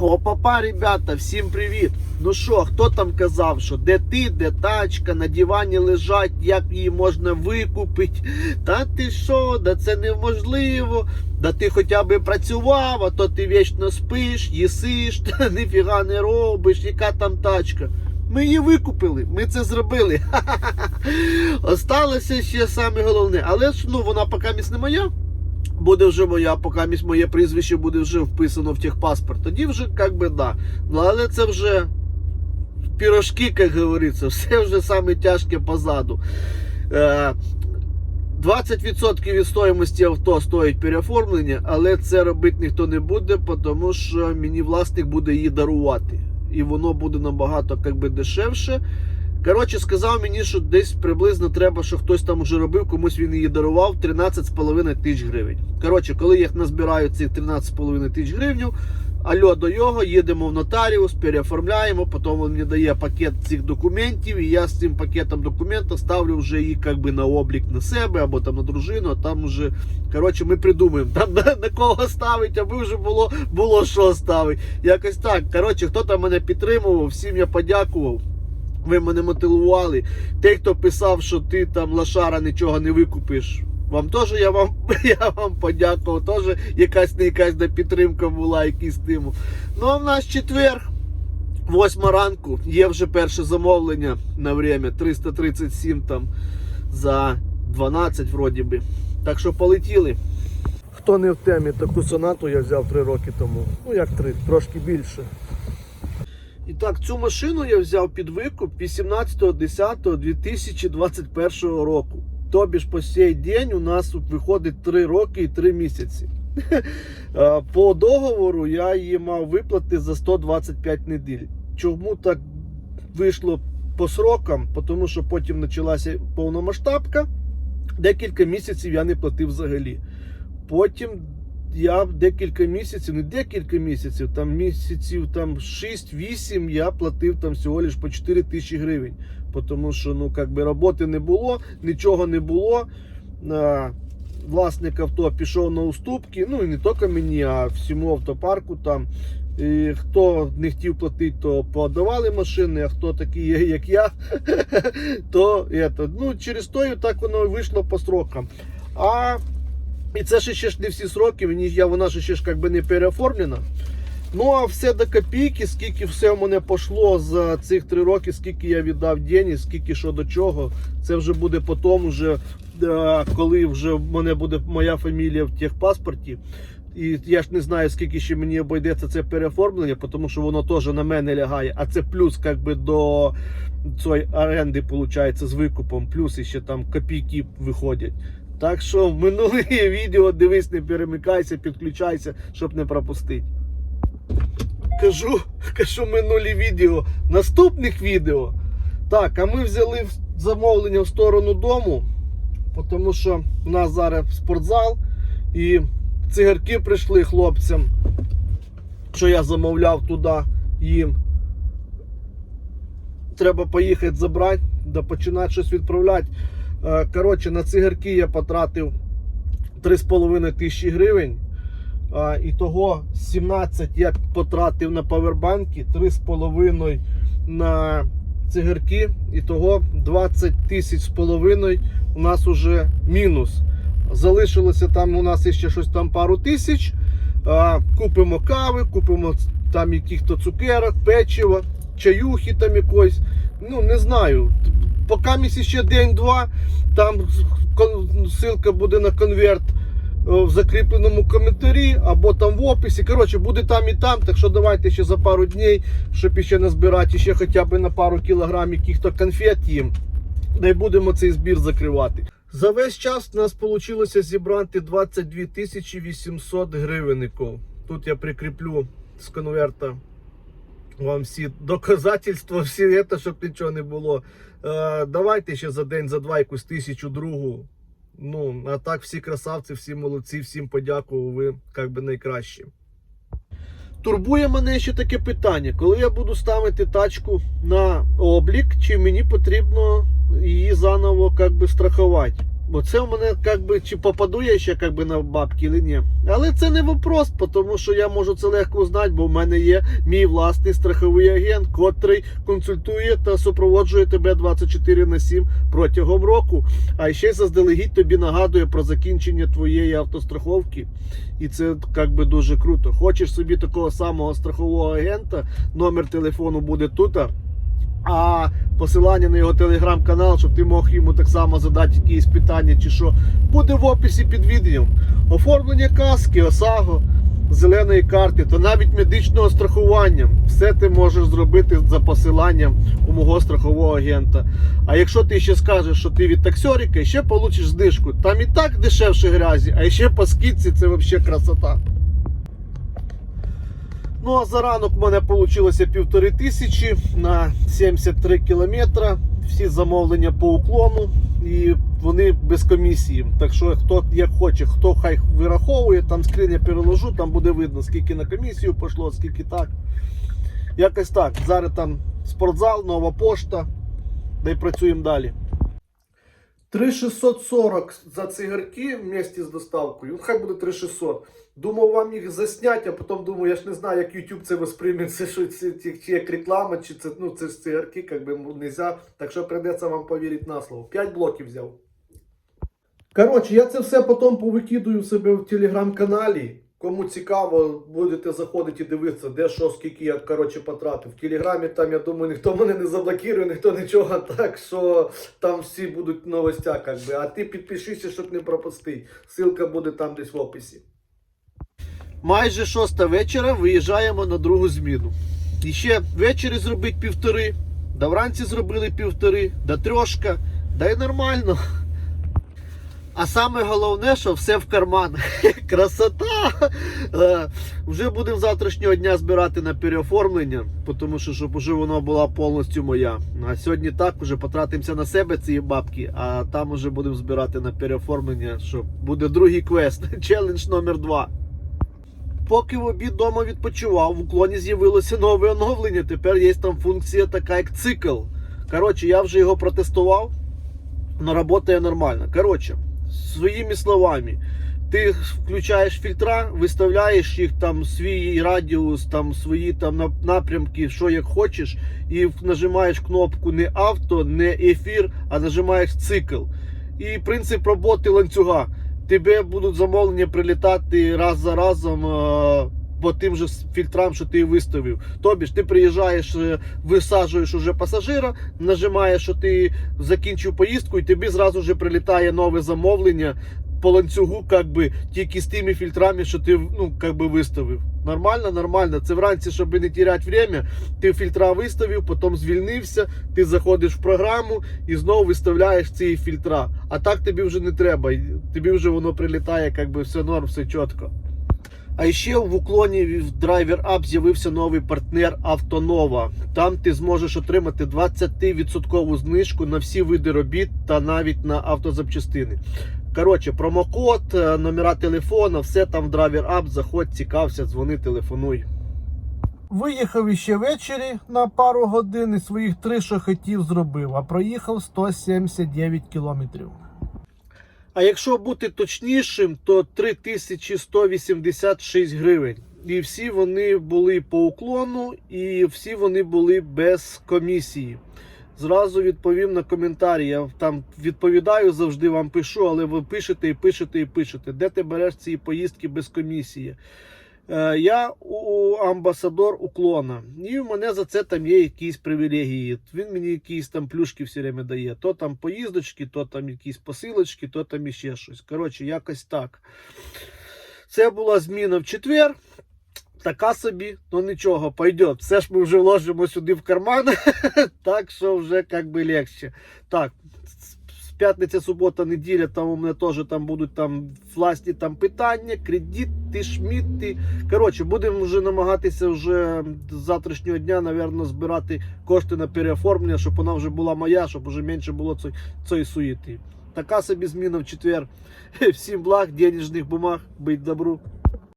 Опа, ребята, всім привіт! Ну що, хто там казав, що де ти, де тачка, на дивані лежать, як її можна викупити? Та ти що, да це неможливо. Да ти хоча б працював, а то ти вічно спиш, їсиш, та ніфіга не робиш, яка там тачка. Ми її викупили, ми це зробили. Осталося ще саме головне. Але ж ну вона поки місь не моя буде вже моя, поки місь моє прізвище буде вже вписано в техпаспорт. Тоді вже як би да. Ну але це вже пірожки, як говориться, все вже саме тяжке позаду. Е, 20% від стоїмості авто стоїть переоформлення, але це робити ніхто не буде, тому що мені власник буде її дарувати. І воно буде набагато як би, дешевше. Коротше, сказав мені, що десь приблизно треба, що хтось там уже робив, комусь він її дарував 13,5 тисяч гривень. Коротше, коли я назбираю цих 13,5 тисяч гривень, альо до його, їдемо в нотаріус, переоформляємо, потім він мені дає пакет цих документів, і я з цим пакетом документів ставлю вже її би на облік на себе або там на дружину, а там вже, коротше, ми придумаємо, там на, на кого ставить, аби вже було, було що ставити. Якось так. Коротше, хто там мене підтримував, всім я подякував. Ви мене мотивували. Той, хто писав, що ти там лошара нічого не викупиш. Вам теж я вам я вам подякував. Теж якась не якась да підтримка була, якийсь стимул. Ну а в нас четвер, 8 ранку, є вже перше замовлення на время 337 там за 12 вроді би. Так що полетіли. Хто не в темі, таку сонату я взяв 3 роки тому. Ну як 3, трошки більше. Так, цю машину я взяв під викуп 18.10.2021 року. Тобі ж по сей день у нас виходить 3 роки і 3 місяці. По договору я її мав виплати за 125 неділь. Чому так вийшло по срокам? Тому що потім почалася повномасштабка. Декілька місяців я не платив взагалі. Потім я декілька місяців, не декілька місяців, там місяців там 6-8 я платив там всього лиш по 4 тисячі гривень. Тому що ну, как би, роботи не було, нічого не було. Власник авто пішов на уступки. Ну і не тільки мені, а всьому автопарку там. І хто не хотів платити, то подавали машини, а хто такий як я, то ну, через то і так воно і вийшло по срокам. А і це ще, ще ж не всі сроки, вона ще, ж як би не переоформлена. Ну а все до копійки, скільки все в мене пішло за цих три роки, скільки я віддав денег, скільки що до чого. Це вже буде потім, вже, е, коли вже в мене буде моя фамілія в техпаспорті. І я ж не знаю, скільки ще мені обійдеться це переоформлення, тому що воно теж на мене лягає. А це плюс як би, до цієї оренди, виходить, з викупом, плюс ще там копійки виходять. Так що минуле відео дивись, не перемикайся, підключайся, щоб не пропустити. Кажу, кажу минулі відео, наступних відео. Так, а ми взяли замовлення в сторону дому, тому що в нас зараз спортзал і цигарки прийшли хлопцям, що я замовляв туди їм. Треба поїхати забрати, да починати щось відправляти. Е, Коротше, на цигарки я потратив 3,5 тисячі гривень. А, і того 17 я потратив на павербанки, 3,5 на цигарки, і того 20 тисяч з половиною у нас уже мінус. Залишилося там у нас ще щось там пару тисяч. Купимо кави, купимо там яких-то цукерок, печиво, чаюхи там якось. Ну, не знаю. Поки місяць ще день-два, там ссылка буде на конверт е, в закріпленому коментарі або там в описі. Коротше, буде там і там. Так що давайте ще за пару днів, щоб ще назбирати ще хоча б на пару кілограм яких-то конфет їм. Дай будемо цей збір закривати. За весь час у нас вийшло зібрати 22 тисячі 800 гривенників. Тут я прикріплю з конверта вам всі доказательства, всі це, щоб нічого не було. Е, давайте ще за день, за два якусь тисячу другу. Ну, а так всі красавці, всі молодці, всім подякував, ви як би найкращі. Турбує мене ще таке питання, коли я буду ставити тачку на облік, чи мені потрібно її заново як би страхувати. Бо це у мене як би, чи попаду я ще як би, на бабки, чи ні. Але це не вопрос, тому що я можу це легко узнати, бо в мене є мій власний страховий агент, котрий консультує та супроводжує тебе 24 на 7 протягом року. А ще заздалегідь тобі нагадує про закінчення твоєї автостраховки. І це як би дуже круто. Хочеш собі такого самого страхового агента, номер телефону буде тут. А посилання на його телеграм-канал, щоб ти мог йому так само задати якісь питання чи що, буде в описі під відео. Оформлення каски, ОСАГО, зеленої карти та навіть медичного страхування. Все ти можеш зробити за посиланням у мого страхового агента. А якщо ти ще скажеш, що ти від таксьорика, ще получиш знижку. Там і так дешевше грязі, а ще по скидці це взагалі красота. Ну а за ранок в мене вийшло півтори тисячі на 73 кілометра. Всі замовлення по уклону і вони без комісії. Так що хто як хоче, хто хай вираховує, там скриня переложу, там буде видно, скільки на комісію пішло, скільки так. Якось так. Зараз там спортзал, нова пошта. Да й працюємо далі. 3640 за цигарки вместе з доставкою. Ну, хай буде 3600. Думав вам їх засняти, а потім думаю, я ж не знаю, як YouTube це восприйме, це що це, як реклама, чи це ну це цигарки, як би нельзя. Так що прийдеться вам повірити на слово. 5 блоків взяв. Коротше, я це все потім повикидую в себе в телеграм-каналі. Кому цікаво, будете заходити і дивитися, де що, скільки я коротше, потратив. В телеграмі там, я думаю, ніхто мене не заблокує, ніхто нічого. Так що там всі будуть в новостях, би. А ти підпишися, щоб не пропустити. Ссылка буде там десь в описі. Майже шоста вечора виїжджаємо на другу зміну. І ще ввечері зробити півтори, да вранці зробили півтори, да трошка, да й нормально. А саме головне, що все в карман. Красота! Е, Вже будемо завтрашнього дня збирати на переоформлення, тому що щоб уже воно була повністю моя. А сьогодні так уже потратимося на себе ці бабки, а там уже будемо збирати на переоформлення, що буде другий квест. Челендж номер два. Поки в обід вдома відпочивав, в уклоні з'явилося нове оновлення. Тепер є там функція така, як цикл. Коротше, я вже його протестував, але працює нормально. Коротше, своїми словами, ти включаєш фільтра, виставляєш їх там свій радіус, там свої там напрямки, що як хочеш, і нажимаєш кнопку не авто, не ефір, а нажимаєш цикл. І принцип роботи ланцюга. Тебе будуть замовлення прилітати раз за разом. По тим же фільтрам, що ти виставив. Тобі ж ти приїжджаєш, е, висаджуєш уже пасажира, нажимаєш, що ти закінчив поїздку, і тобі зразу ж прилітає нове замовлення по ланцюгу, как би, тільки з тими фільтрами, що ти ну, как би, виставив. Нормально, нормально. Це вранці, щоб не теряти время. Ти фільтра виставив, потім звільнився, ти заходиш в програму і знову виставляєш ці фільтра. А так тобі вже не треба. Тобі вже воно прилітає, як би все норм, все чітко. А ще в уклоні в Driver App з'явився новий партнер Автонова. Там ти зможеш отримати 20% знижку на всі види робіт та навіть на автозапчастини. Коротше, промокод, е, номера телефона, все там в Driver App. Заходь, цікався, дзвони, телефонуй. Виїхав іще ввечері на пару годин і своїх три, що хотів, зробив, а проїхав 179 кілометрів. А якщо бути точнішим, то 3186 гривень. І всі вони були по уклону, і всі вони були без комісії. Зразу відповім на коментарі. Я там відповідаю завжди вам пишу, але ви пишете і пишете і пишете. Де ти береш ці поїздки без комісії? Е, я амбасадор уклона, і в мене за це там є якісь привілегії. Він мені якісь там плюшки все время дає. То там поїздочки, то там якісь посилочки, то там іще щось. Коротше, якось так. Це була зміна в четвер. Така собі, ну нічого, пойде. Все ж ми вже вложимо сюди в карман, так що вже як би легше. Так, п'ятниця, субота, неділя, там у мене теж там будуть там власні там питання, кредити, шміти. Коротше, будемо вже намагатися вже з завтрашнього дня, напевно, збирати кошти на переоформлення, щоб вона вже була моя, щоб вже менше було цієї суєти. Така собі зміна в четвер. Всім благ, денежних бумаг, бить добру.